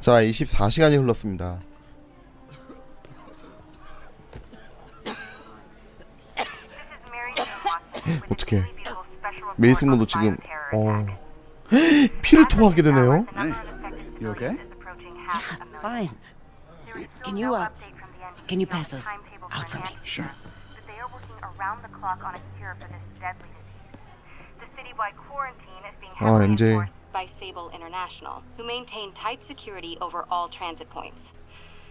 자 24시간이 흘렀습니다 어떡해. 메이슨문도 지금 어 피를 토하게 되네요 You okay? Fine. Can you, uh, can you pass those out for me? Sure. They are working around the clock on a cure for this deadly disease. The citywide quarantine is being 아 heavily enforced by Sable International, who maintain tight security over all transit points.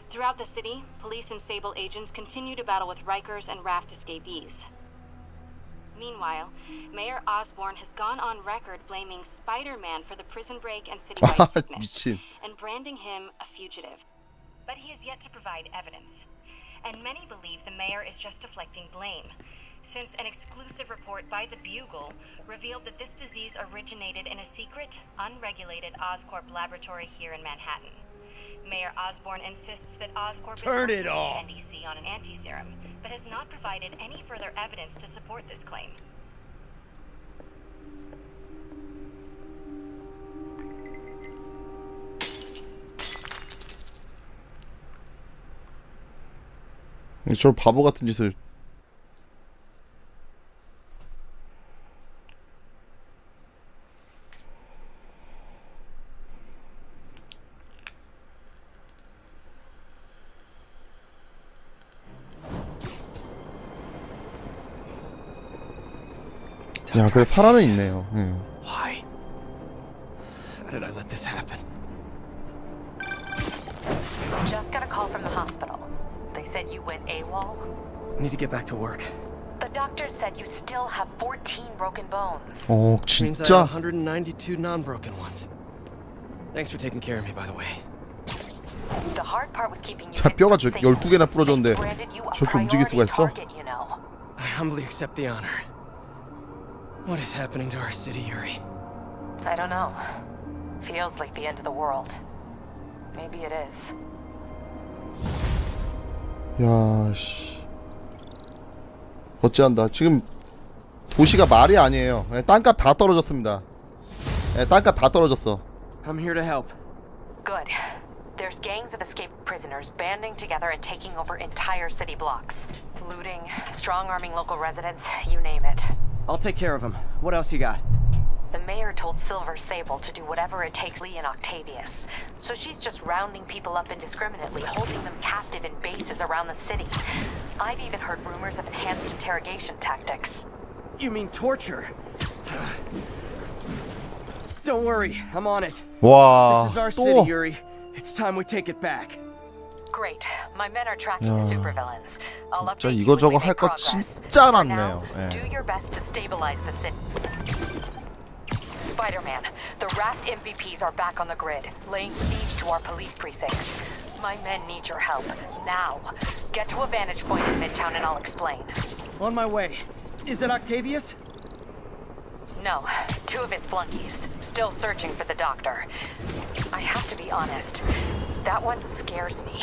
Throughout the city, police and Sable agents continue to battle with Rikers and Raft escapees. Meanwhile, Mayor Osborne has gone on record blaming Spider-Man for the prison break and citywide sickness, and branding him a fugitive. But he has yet to provide evidence, and many believe the mayor is just deflecting blame, since an exclusive report by the Bugle revealed that this disease originated in a secret, unregulated Oscorp laboratory here in Manhattan. Mayor Osborne insists that Oscorp Turn is it working with off. NDC on an anti-serum, but has not provided any further evidence to support this claim. 저 바보 같은 짓을 야 그래 살아는 있네요 응. Why? How did I let this happen? Just got a call from the hospital. They said you went AWOL. I need to get back to work. The doctor said you still have 14 broken bones. 어 Means I 진짜 have 192 non-broken ones. Thanks for taking care of me, by the way. The hard part was keeping you 야, 뼈가 hidden 저 from 12개나 부러졌는데 They branded you a 저렇게 움직일 수가 priority 있어? target, you know. I humbly accept the honor. What is happening to our city, Yuri? I don't know. Feels like the end of the world. Maybe it is. 야 씨 어찌한다 지금 도시가 말이 아니에요 예, 땅값 다 떨어졌습니다 예, 땅값 다 떨어졌어 I'm here to help. Good. There's gangs of escaped prisoners banding together and taking over entire city blocks. Looting, strong arming local residents, you name it. I'll take care of him. What else you got? The mayor told Silver Sable to do whatever it takes Lee and Octavius. So she's just rounding people up indiscriminately, holding them captive in bases around the city. I've even heard rumors of enhanced interrogation tactics. You mean torture? Don't worry, I'm on it. 와 This is our city, Yuri. It's time we take it back. Great. My men are tracking the 야, supervillains. I'll 진짜 update you 이거저거 when we 할 make 거 progress. 진짜 For 많네요. now, 예. do your best to stabilize the city. Spider-Man, the Raft MVPs are back on the grid, laying siege to our police precincts. My men need your help now. Get to a vantage point in Midtown, and I'll explain. On my way. Is it Octavius? No, two of his flunkies, still searching for the doctor. I have to be honest. That one scares me.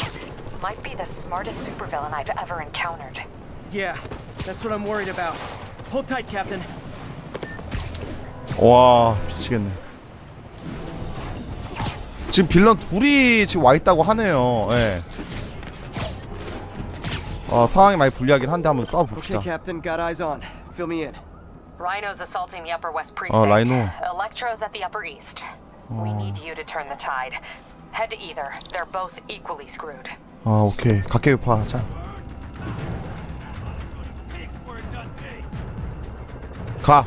Might be the smartest supervillain I've ever encountered. Yeah, that's what I'm worried about. Hold tight, Captain. 와 미치겠네 지금 빌런 둘이 지금 와 있다고 하네요 예. 아 상황이 많이 불리하긴 한데 한번 Okay, 싸워봅시다 Captain, got eyes on. Fill me in. Rhino's assaulting the Upper West Precinct. Oh, Rhino. Electro's at the Upper East. We need you to turn the tide. Head to either. They're both equally screwed. 아 오케이 각계유파 하자 가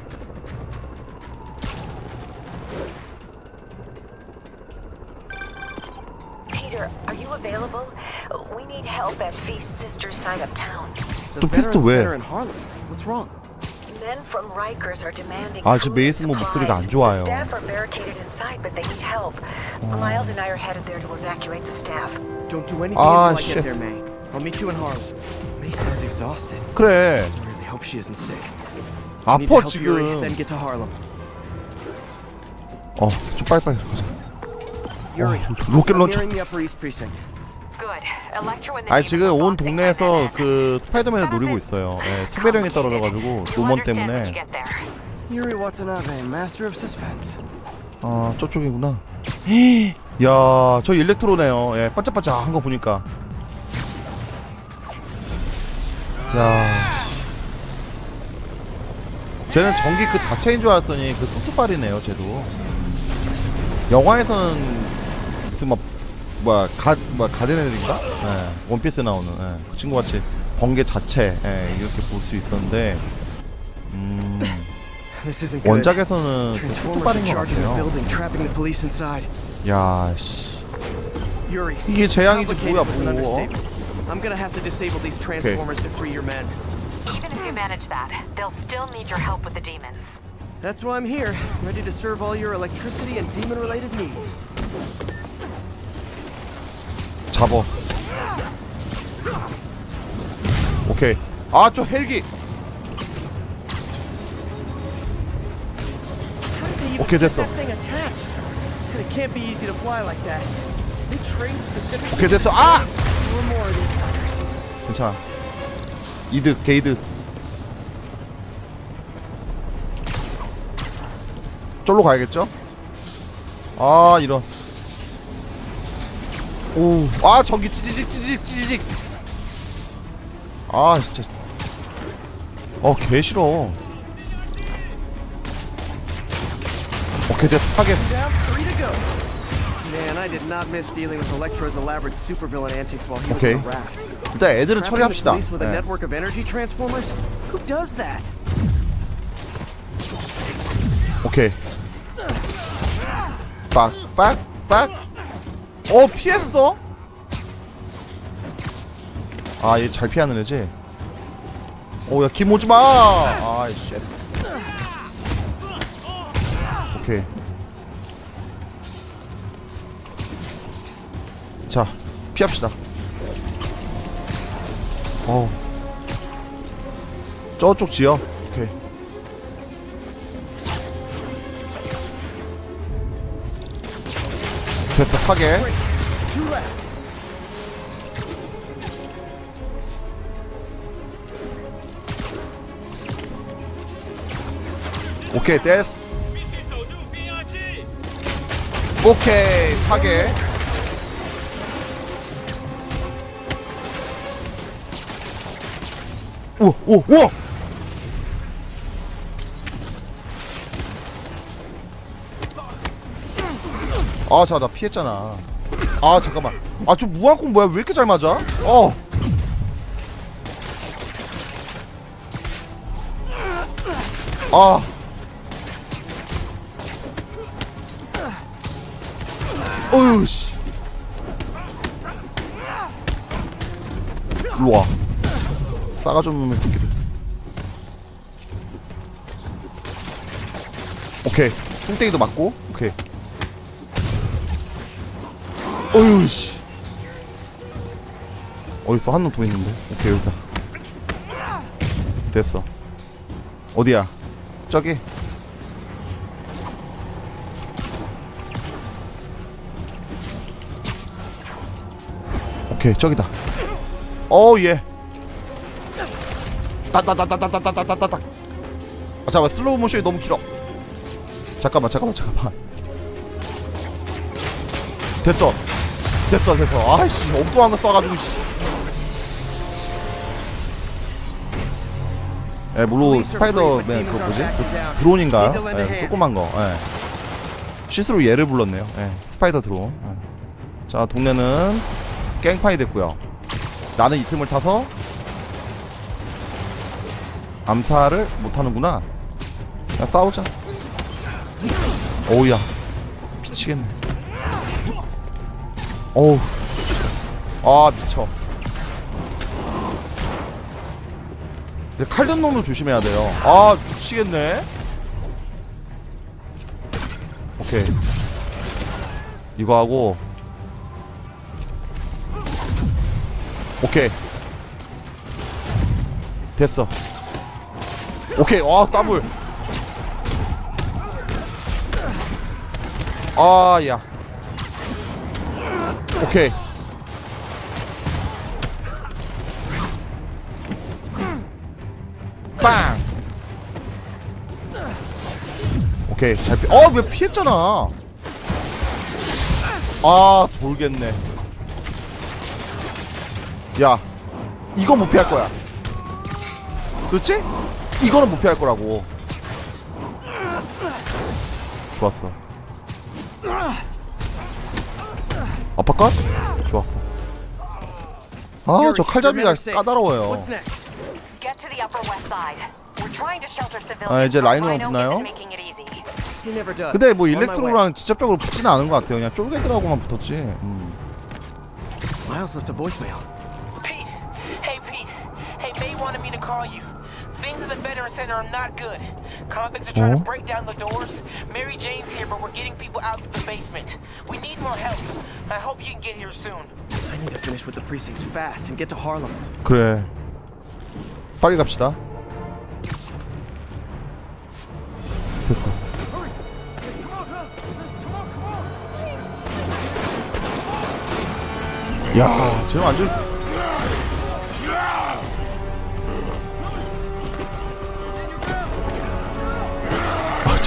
Peter, are you available? We need help at Feast Sister's side of town. The 또 피스트 Veterans 왜? Center in Harlem. What's wrong? 아, 지금 food and 메이슨 뭐 목소리가 안 supplies. 좋아요. The staff are barricaded inside, but they need help. Miles and I are headed there to evacuate the staff. Don't do anything Ah, until I shit. get there, May. I'll meet you in Harlem. May sounds exhausted. 그래 I really hope she isn't sick. I need to 아파 help Yuri, then 지금 get to Harlem. 어좀 빨리빨리 가자 Yuri, 로켓 I'm 런처 nearing the Upper East Precinct. Good. 아니 지금 온 동네에서. 그 스파이더맨을 노리고 있어요 예, 수배령이 떨어져가지고 노먼 때문에 you get there. Yuri Watanabe, master of suspense. 아 저쪽이구나 야, 저 일렉트로네요. 예, 반짝반짝한 거 보니까. 야. 쟤는 전기 그 자체인 줄 알았더니 그 뚝뚝발이네요, 쟤도. 영화에서는 무슨 막 뭐야 가 뭐야 가데넬인가? 예, 원피스 나오는 예, 그 친구 같이 번개 자체 예, 이렇게 볼 수 있었는데 음, This isn't good. 원작에서는 그 Transformers are 뚝뚝발인 것 charging the 같아요. building, trapping the police inside. 야, 씨. Yuri. 이게 재앙이지 complicated 뭐야 was an 뭐. understatement. I'm gonna have to disable these transformers to free your men. Even if you manage that, they'll still need your help with the demons. That's why I'm here, ready to serve all your electricity and demon-related needs. 잡어 오케이. 아 저 헬기. 오케이 됐어. 오케이 됐어. 아! 괜찮아. 이득 게이드 쫄로 가야겠죠? 아 이런. 오. 아 저기 찌지직 찌지직 찌지직. 아 진짜. 어개 싫어. 오케이 됐다 타겟. 오케이. 일단 애들은 처리합시다. 네. 오케이. 빡빡빡. 어, 피했어? 아, 얘 잘 피하는 애지? 오, 야, 김 오지 마! 아이, 쉣. 오케이. 자, 피합시다. 어. 저쪽 지어. 오케이. 됐어, 타겟. 오케이 됐어. 오케이 타겟 우와 우와 우와. 아자 나 피했잖아 아 잠깐만 아 저 무한콩 뭐야 왜 이렇게 잘 맞아 어 아. 어휴 씨. 일로 와. 싸가지 없는 놈의 새끼들. 오케이. 뚱땡이도 맞고. 어휴 씨. 어딨어? 한놈 더 있는데. 오케이 여기다. 됐어. 어디야? 저기. 오케이 저기다. 어 예. 따따따따따따따따따따. 아 잠깐 슬로우 모션이 너무 길어. 잠깐만 잠깐만 잠깐만. 됐어. 됐어 됐어. 아이씨 엉뚱한 거 써가지고 씨. 예, 물론 스파이더맨 그거 뭐지? 그 드론인가? 예, 그 조그만 거. 예. 실수로 얘를 불렀네요. 예, 스파이더 드론. 예. 자, 동네는 깽판이 됐고요. 나는 이 틈을 타서 암살을 못 하는구나. 야, 싸우자. 어우야, 미치겠네. 어우, 아 미쳐. 칼든 놈도 조심해야 돼요. 아 미치겠네. 오케이. 이거 하고. 오케이. 됐어. 오케이. 와 더블. 아 야. 오케이. 빵. 오케이 잘 피. 어왜 피했잖아. 아 돌겠네 야 이건 못 피할 거야 그렇지? 이거는 못 피할 거라고 좋았어 아빠컷? 좋았어 아 저 칼잡이가. 까다로워요. 아, 이제 라인으로 붙나요? 근데 뭐. 일렉트로랑 직접적으로 붙지는 않은 것 같아요 그냥 쫄개들하고만 붙었지 음. Miles left a voicemail. Pete! Hey, Pete! Hey, May wanted me to call you. Things at the Veteran Center are not good. Convicts are trying Oh? to break down the doors. Mary Jane's here, but we're getting people out of the basement. We need more help. I hope you can get here soon. I need to finish with the precincts fast and get to Harlem. 그래 빨리 갑시다 됐어 야 쟤는 완전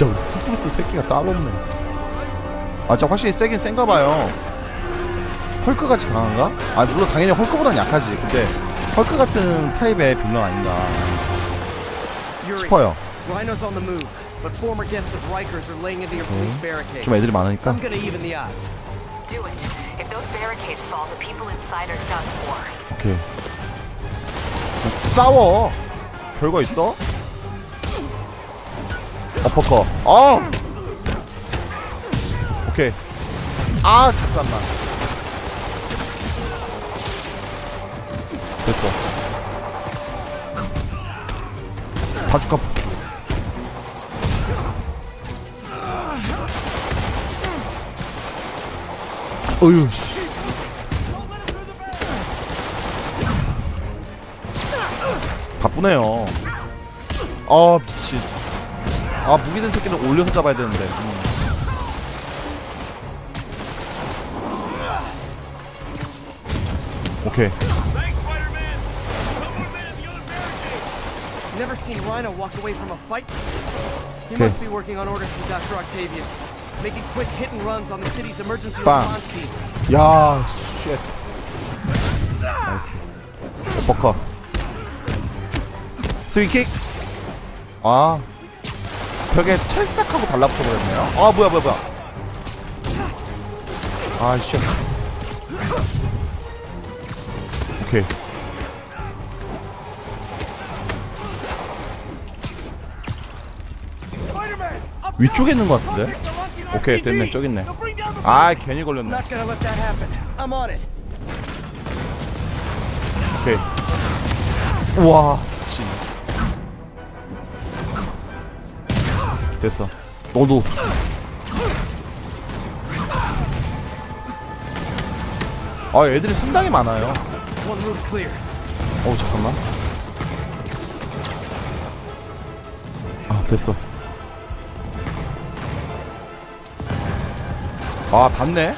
진짜 흑브루스 새끼가 따로 없네 아 진짜 확실히 세긴 센가 봐요 헐크같이 강한가? 아 물론 당연히 헐크보단 약하지 근데 헐크 같은 타입의 빌런 아닌가 싶어요 barricade. 좀 애들이 많으니까. 오케이 싸워 별거 있어? 어퍼커. 아 오케이. 아 잠깐만. 됐어. 바주카 어휴 씨. 바쁘네요. 아 미친. 아 무기된 새끼는 올려서 잡아야 되는데. 음. 오케이. Never seen Rhino walk away from a fight. He Okay. must be working on orders from Dr. Octavius, making quick hit and runs on the city's emergency Bang. response teams. 야, 쉣. 나이스. 버커. 스윙킥. 아. 벽에 찰싹하고 달라붙어 버렸네요. 아, 뭐야, 뭐야, 뭐야. 아, 쉣. 오케이. 위쪽에 있는 것 같은데? 오케이, 됐네. 저기 있네. 아, 괜히 걸렸네. 오케이. 우와, 됐어. 너도. 아, 애들이 상당히 많아요. 어우, 잠깐만. 아, 됐어. 아, 봤네.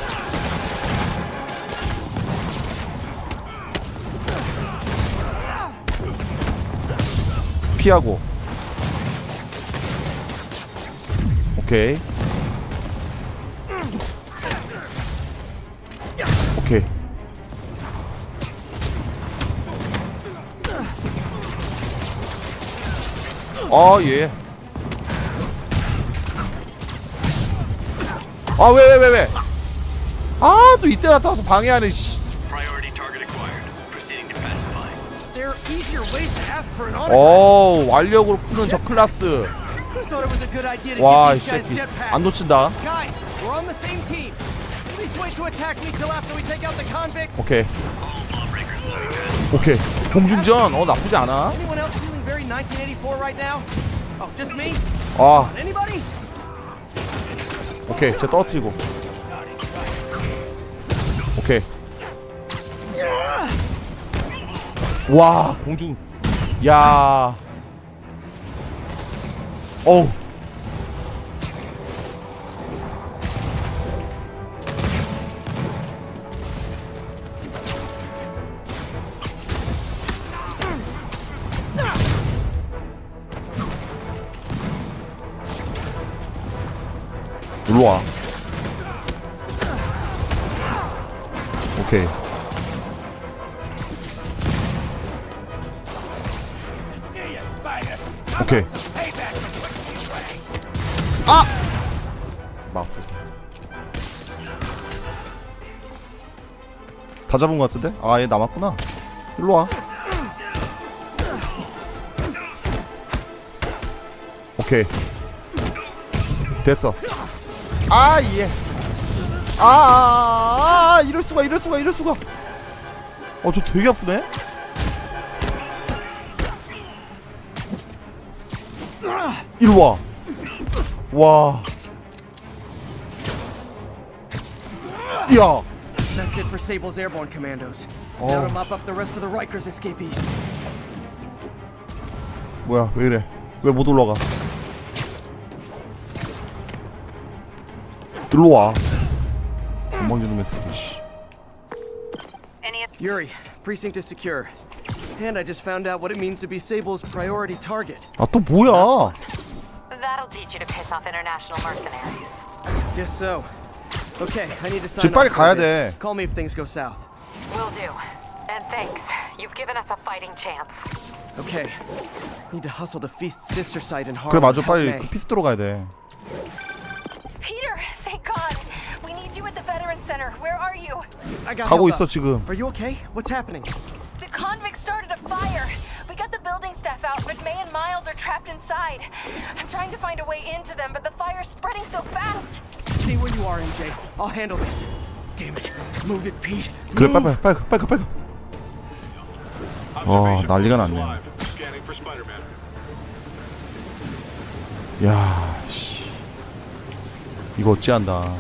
피하고. 오케이. 오케이. 아, 예. 아, 왜, 왜, 왜, 왜? 아, 또 이때 나타나서 방해하네, 씨. 오, 완력으로 푸는 저 클라스. 와, 이 새끼. 안 놓친다. 오케이. 오케이. 공중전, 어, 나쁘지 않아. Anyone else feeling very 1984 right now? Oh, just me? 아? 오케이. 저 떨어뜨리고. 오케이. 와, 공중. 야. 어우. 일로 와. 오케이. 오케이. 아! 마우스. 다 잡은 것 같은데? 아, 얘 남았구나. 일로 와. 오케이. 됐어. 아, 예. 아, 아, 아, 이럴 수가, 이럴 수가, 이럴 수가. 어, 저 되게 아프네. 이리 와. 와. 야. That's it for Sable's airborne commandos. Oh. Now to mop up the rest of the Rikers escapees. 뭐야, 왜 이래? 왜 못 올라가? 일로 와. 건방지는 새끼. 씨. Yuri, precinct is secure. And I just found out what it means to be Sable's priority target. 아, 또 뭐야? That'll teach you to piss off international mercenaries. Guess so. Okay, I need to sign 지금 빨리 off for a 가야 bit. 돼. Call me if things go south. Will do. And thanks. You've given us a fighting chance. Okay. Need to hustle to Feast's sister site in 그래 Harlem. 맞아 Help 빨리 May. 그 피스트로 가야 돼. Peter, thank God. We need you at the Veteran Center. Where are you? I got 가고 help 있어 out. 지금. Are you okay? What's happening? The convicts started a fire. We got the building staff out, but May and Miles are trapped inside. I'm trying to find a way into them, but the fire's spreading so fast. Stay where you are, MJ. I'll handle this. Damn it. Move it, Pete. 그래 빨리 빨리 빨리 가, 빨리 가, 빨리 가. 어 난리가 났네. Scanning for Spider-Man. 야 씨. 이거 어찌한다.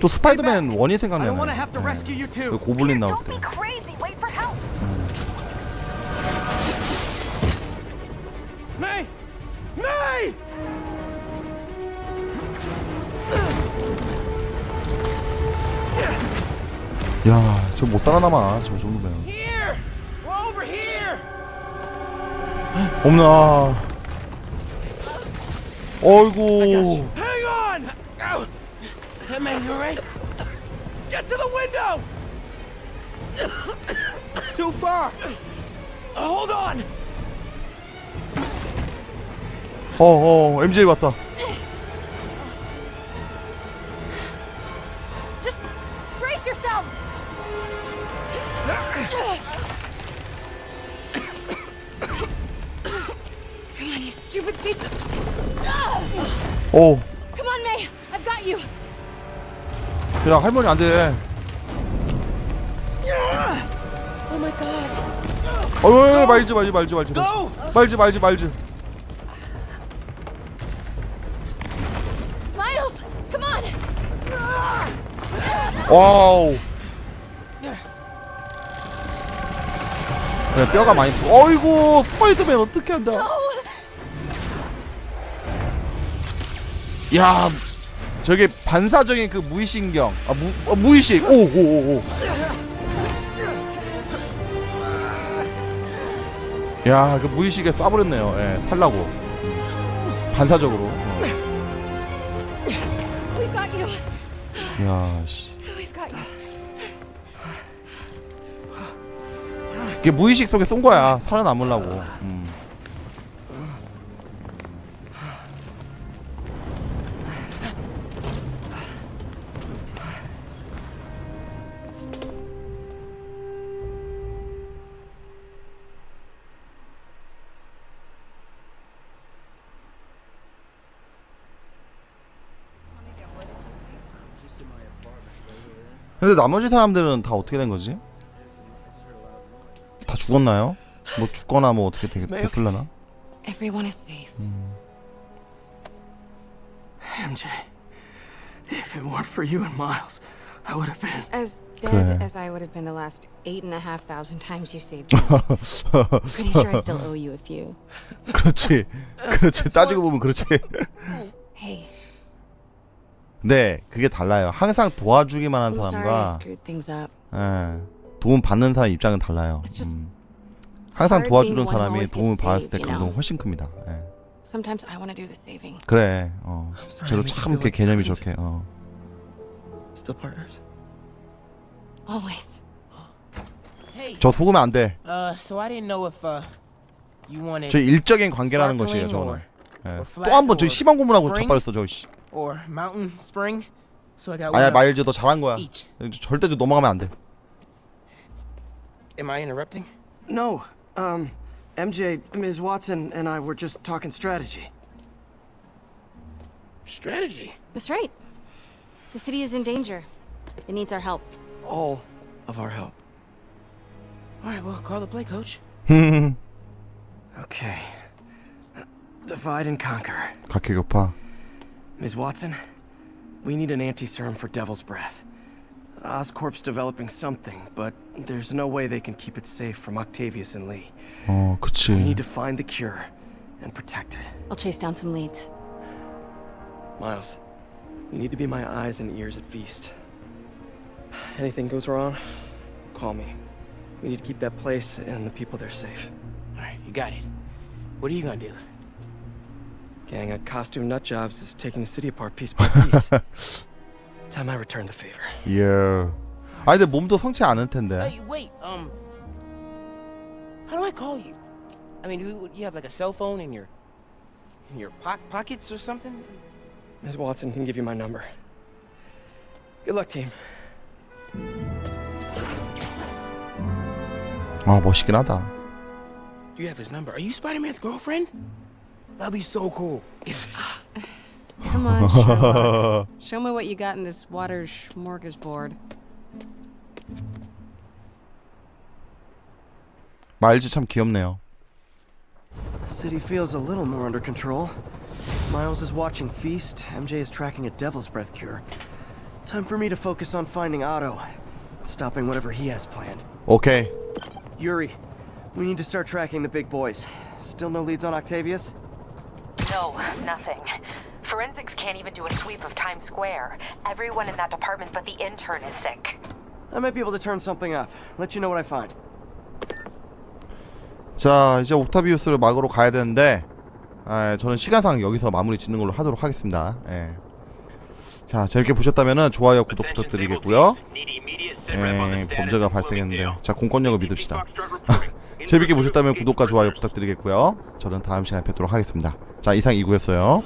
또 스파이더맨 원이 I 생각나네. don't want to have to rescue you too. 그 고블린 나올 don't 때. be crazy. Wait for help. May! May! 야, 저 못 살아남아. 저 정도면. Here! We're over here! 없나. 어이구. Hang on! Ow! Hey, man, you alright? Get to the window! It's too far! Uh, hold on! 어, 어, MJ 왔다. Just brace yourselves. Come on, you stupid piece of. 어, 야 할머니 안 돼. Oh. 어이, 말지 말지 말지 말지. 말지 말지 말지. 와우. 야, 뼈가 많이. 부- 어이구, 스파이더맨 어떻게 한다. 야, 저게 반사적인 그 무의신경. 아, 무, 어, 무의식. 오, 오, 오, 오. 야, 그 무의식에 쏴버렸네요. 예, 살라고. 음. 반사적으로. 어. We've got you. 야, 씨. We've got you. 이게 무의식 속에 쏜 거야. 살아남으려고. 음. 근데 나머지 사람들은 다 어떻게 된 거지? 다 죽었나요? 뭐 죽거나 뭐 어떻게 되겠, 됐을려나? Everyone is safe. MJ, if it weren't for you and Miles, I would have been. As 그래. dead as I would have been the last eight and a half thousand times you saved me. Pretty sure I still owe you a few. 그렇지 그렇지 따지고 보면 그렇지 Hey, 네 그게 달라요 항상 도와주기만 한 사람과. 예, 도움 받는 사람 입장은 달라요 음. 항상 도와주는 사람이 도움을 받았을 때 know? 훨씬 큽니다 예. Sometimes I want to do the saving. 그래. 어. sorry make you 참 feel 그 like 개념이. 좋게. 어. Still partners? Always. Hey, 저 속으면 안 돼. uh, so I didn't know if, uh, you wanted 저 일적인 관계라는 것이에요, sparkling 저는. or, 예. 또한번저 희망 고문하고 Spring? 자빠졌어, 저 씨. or mountain spring. So I got 아야, one of 마일즈 너 잘한 거야. each. 절대 좀 넘어가면 안 돼. Am I interrupting? No, um, MJ, Ms. Watson, and I were just talking strategy. Strategy. That's right. The city is in danger. It needs our help. All of our help. All right, well, call the play, coach. Okay. Divide and conquer. 각계격파. Ms. Watson, we need an anti-serum for Devil's Breath. Oscorp's developing something, but there's no way they can keep it safe from Octavius and Lee. 어, We 그치. need to find the cure and protect it. I'll chase down some leads. Miles, you need to be my eyes and ears at Feast. Anything goes wrong, call me. We need to keep that place and the people there safe. All right, you got it. What are you gonna do? Gang at Costume Nut Jobs is taking the city apart piece by piece. Time I return the favor. 예. 아니 근데 몸도 성치 않을 텐데. Hey, wait. Um, how do I call you? I mean, you, you have like a cell phone in your in your po- pockets or something? Ms. Watson can give you my number. Good luck, team. 아 멋있긴 하다. You have his number. Are you Spider-Man's girlfriend? That'd be so cool. Come on, Sherlock. Show me what you got in this water smorgasbord. 마일즈 참 귀엽네요. The city feels a little more under control. Miles is watching Feast. MJ is tracking a Devil's Breath cure. Time for me to focus on finding Otto. Stopping whatever he has planned. 오케이. Yuri, we need to start tracking the big boys. Still no leads on Octavius? No, nothing. Forensics can't even do a sweep of Times Square. Everyone in that department but the intern is sick. I might be able to turn something up. Let you know what I find. 자 이제 옥타비우스를 막으러 가야 되는데 아, 저는 시간상 여기서 마무리 짓는 걸로 하도록 하겠습니다. 예. 자 재밌게 보셨다면 좋아요 구독 부탁드리겠고요. 예, 범죄가 발생했는데 자 공권력을 믿읍시다. 재밌게 보셨다면 구독과 좋아요 부탁드리겠고요. 저는 다음 시간에 뵙도록 하겠습니다. 자 이상 이구였어요.